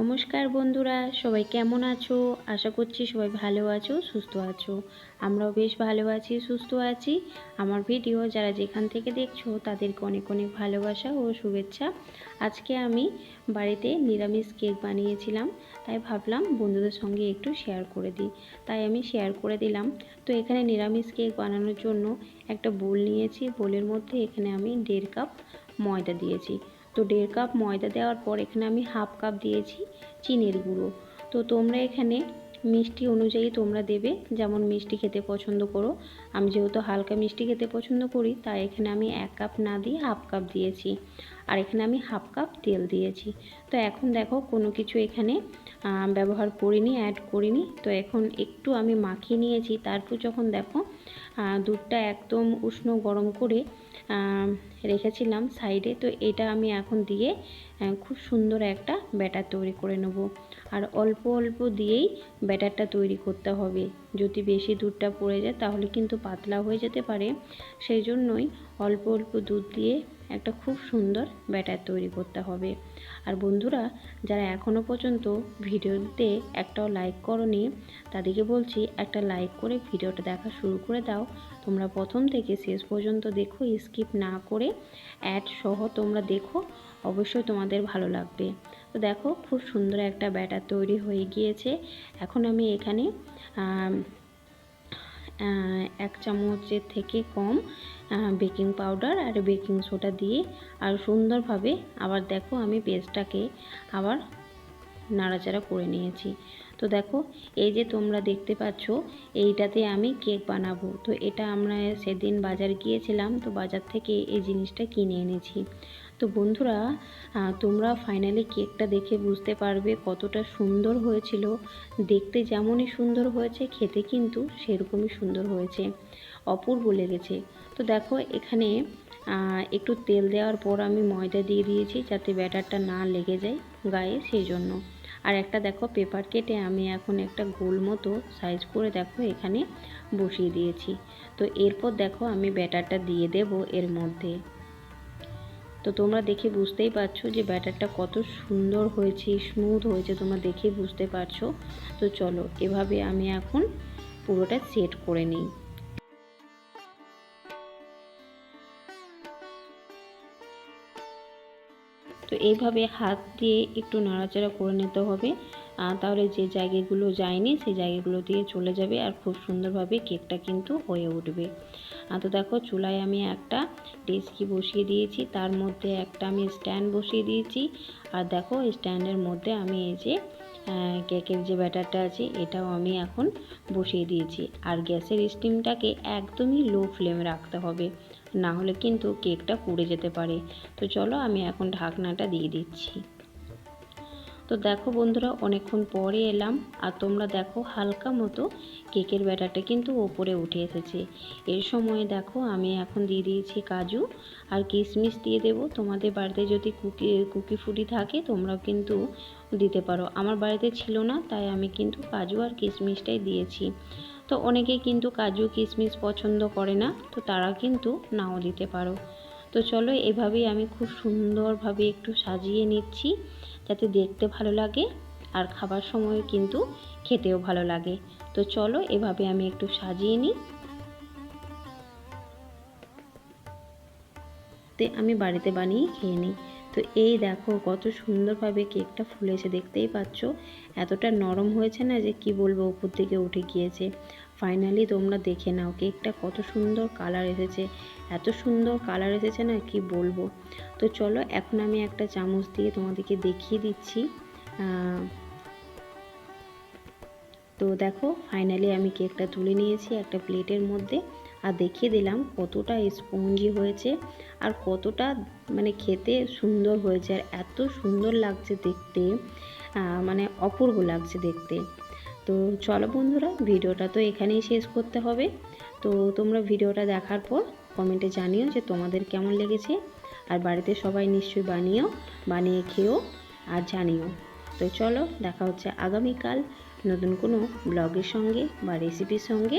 নমস্কার বন্ধুরা, সবাই কেমন আছো? আশা করছি সবাই ভালো আছো, সুস্থ আছো। আমরাও বেশ ভালো আছি, সুস্থ আছি। আমার ভিডিও যারা যেখান থেকে দেখছ, তাদেরকে অনেক অনেক ভালোবাসা ও শুভেচ্ছা। আজকে আমি বাড়িতে নিরামিষ কেক বানিয়েছিলাম, তাই ভাবলাম বন্ধুদের সঙ্গে একটু শেয়ার করে দিই। তাই আমি শেয়ার করে দিলাম। তো এখানে নিরামিষ কেক বানানোর জন্য একটা বোল নিয়েছি। বোলের মধ্যে এখানে আমি দেড় কাপ ময়দা দিয়েছি। তো দেড় কাপ ময়দা দেওয়ার পর এখানে আমি হাফ কাপ দিয়েছি চিনির গুঁড়ো। তো তোমরা এখানে মিষ্টি অনুযায়ী তোমরা দেবে, যেমন মিষ্টি খেতে পছন্দ করো। আমি যেহেতু হালকা মিষ্টি খেতে পছন্দ করি, তাই এখানে আমি এক কাপ না দিয়ে হাফ কাপ দিয়েছি। আর এখানে আমি হাফ কাপ তেল দিয়েছি। তো এখন দেখো, কোনো কিছু এখানে ব্যবহার করিনি অ্যাড করিনি। তো এখন একটু আমি মাখিয়ে নিয়েছি। তারপর যখন দেখো দুধটা একদম উষ্ণ গরম করে রেখেছিলাম সাইডে, তো এটা আমি এখন দিয়ে খুব সুন্দর একটা ব্যাটার তৈরি করে নেব। আর অল্প অল্প দিয়েই ব্যাটারটা তৈরি করতে হবে। যদি বেশি দুধটা পড়ে যায় তাহলে কিন্তু পাতলা হয়ে যেতে পারে। সেই জন্যই অল্প অল্প দুধ দিয়ে একটা খুব সুন্দর ব্যাটার তৈরি করতে হবে। আর বন্ধুরা, যারা এখনও পর্যন্ত ভিডিওতে একটাও লাইক করনি, তাদেরকে বলছি একটা লাইক করে ভিডিওটা দেখা শুরু করে দাও। তোমরা প্রথম থেকে শেষ পর্যন্ত দেখো, স্কিপ না করে অ্যাড সহ তোমরা দেখো, অবশ্যই তোমাদের ভালো লাগবে। তো দেখো, খুব সুন্দর একটা ব্যাটার তৈরি হয়ে গিয়েছে। এখন আমি এখানে এক চামচের থেকে কম বেকিং পাউডার আর বেকিং সোডা দিয়ে আর সুন্দরভাবে আবার দেখো আমি পেস্টটাকে আবার নাড়াচাড়া করে নিয়েছি। তো দেখো, এই যে তোমরা দেখতে পাচ্ছ, এইটাতে আমি কেক বানাবো। তো এটা আমরা সেদিন বাজার গিয়েছিলাম, তো বাজার থেকে এই জিনিসটা কিনে এনেছি। তো বন্ধুরা তোমরা ফাইনালি কেকটা দেখে বুঝতে পারবে কতটা সুন্দর হয়েছিল। দেখতে যেমনই সুন্দর হয়েছে, খেতে কিন্তু সেরকমই সুন্দর হয়েছে। অপূর্ব লেগেছে। তো দেখো, এখানে একটু তেল দেওয়ার পর আমি ময়দা দিয়ে দিয়েছি যাতে ব্যাটারটা না লেগে যায় গায়ে সেই জন্য। আর একটা দেখো পেপার কেটে আমি এখন একটা গোল মতো সাইজ করে দেখো, এখানে বসিয়ে দিয়েছি। তো এরপর দেখো, আমি ব্যাটারটা দিয়ে দেব এর মধ্যে। তো তোমরা দেখে বুঝতেই পারছ যে ব্যাটারটা কত সুন্দর হয়েছে স্মুথ হয়েছে, তোমরা দেখে বুঝতে পারছ। তো চলো, এভাবে আমি এখন পুরোটা সেট করে নিই। তো এইভাবে হাত দিয়ে একটু নাড়াচাড়া করে নিতে হবে। তাহলে যে জায়গাগুলো যায়নি, সেই জায়গাগুলো দিয়ে চলে যাবে আর খুব সুন্দরভাবে কেকটা কিন্তু হয়ে উঠবে। তো দেখো চুলায় আমি একটা ডেস্কি বসিয়ে দিয়েছি, তার মধ্যে একটা আমি স্ট্যান্ড বসিয়ে দিয়েছি। আর দেখো স্ট্যান্ডের মধ্যে আমি এই যে কেকের যে ব্যাটারটা আছে, এটাও আমি এখন বসিয়ে দিয়েছি। আর গ্যাসের স্টিমটাকে একদমই লো ফ্লেমে রাখতে হবে। না হলে কিন্তু কেকটা পুড়ে যেতে পারে। তো চলো আমি এখন ঢাকনাটা দিয়ে দিচ্ছি। তো দেখো বন্ধুরা, অনেকক্ষণ পরে এলাম আর তোমরা দেখো হালকা মতো কেকের ব্যাটারটা কিন্তু ওপরে উঠে এসেছে। এর সময় দেখো আমি এখন দিয়ে দিয়েছি কাজু আর কিশমিশ দিয়ে দেব। তোমাদের বাড়িতে যদি কুকি কুকি ফুটি থাকে তোমরাও কিন্তু দিতে পারো। আমার বাড়িতে ছিল না, তাই আমি কিন্তু কাজু আর কিশমিশটাই দিয়েছি। তো অনেকে কিন্তু কাজু কিশমিশ পছন্দ করে না, তো তারা কিন্তু নাও দিতে পারো। তো চলো এভাবেই আমি খুব সুন্দরভাবে একটু সাজিয়ে নিচ্ছি, যাতে দেখতে ভালো লাগে আর খাবার সময় কিন্তু খেতেও ভালো লাগে। তো চলো এভাবে আমি একটু সাজিয়ে নিই। আমি বাড়িতে বানিয়ে খেয়ে নিই। তো এই দেখো কত সুন্দরভাবে কেকটা ফুলেছে, দেখতেই পাচ্ছ? এতটা নরম হয়েছে না যে কি বলব উপর থেকে উঠে গিয়েছে। ফাইনালি তোমরা দেখে নাও, কেকটা কত সুন্দর কালার এসেছে। এত সুন্দর কালার এসেছে না, কি বলব? তো চলো এখন আমি একটা চামচ দিয়ে তোমাদেরকে দেখিয়ে দিচ্ছি। তো দেখো ফাইনালি আমি কেকটা তুলে নিয়েছি একটা প্লেটের মধ্যে। আর দেখিয়ে দিলাম কতটা স্পঞ্জি হয়েছে আর কতটা মানে খেতে সুন্দর হয়েছে আর এত সুন্দর লাগছে দেখতে মানে অপূর্ব লাগছে দেখতে। তো চলো বন্ধুরা, ভিডিওটা তো এখানেই শেষ করতে হবে। তো তোমরা ভিডিওটা দেখার পর কমেন্টে জানিও যে তোমাদের কেমন লেগেছে। আর বাড়িতে সবাই নিশ্চয়ই বানিও, বানিয়ে খেও আর জানিও। তো চলো, দেখা হচ্ছে আগামীকাল নতুন কোনো ব্লগের সঙ্গে বা রেসিপির সঙ্গে।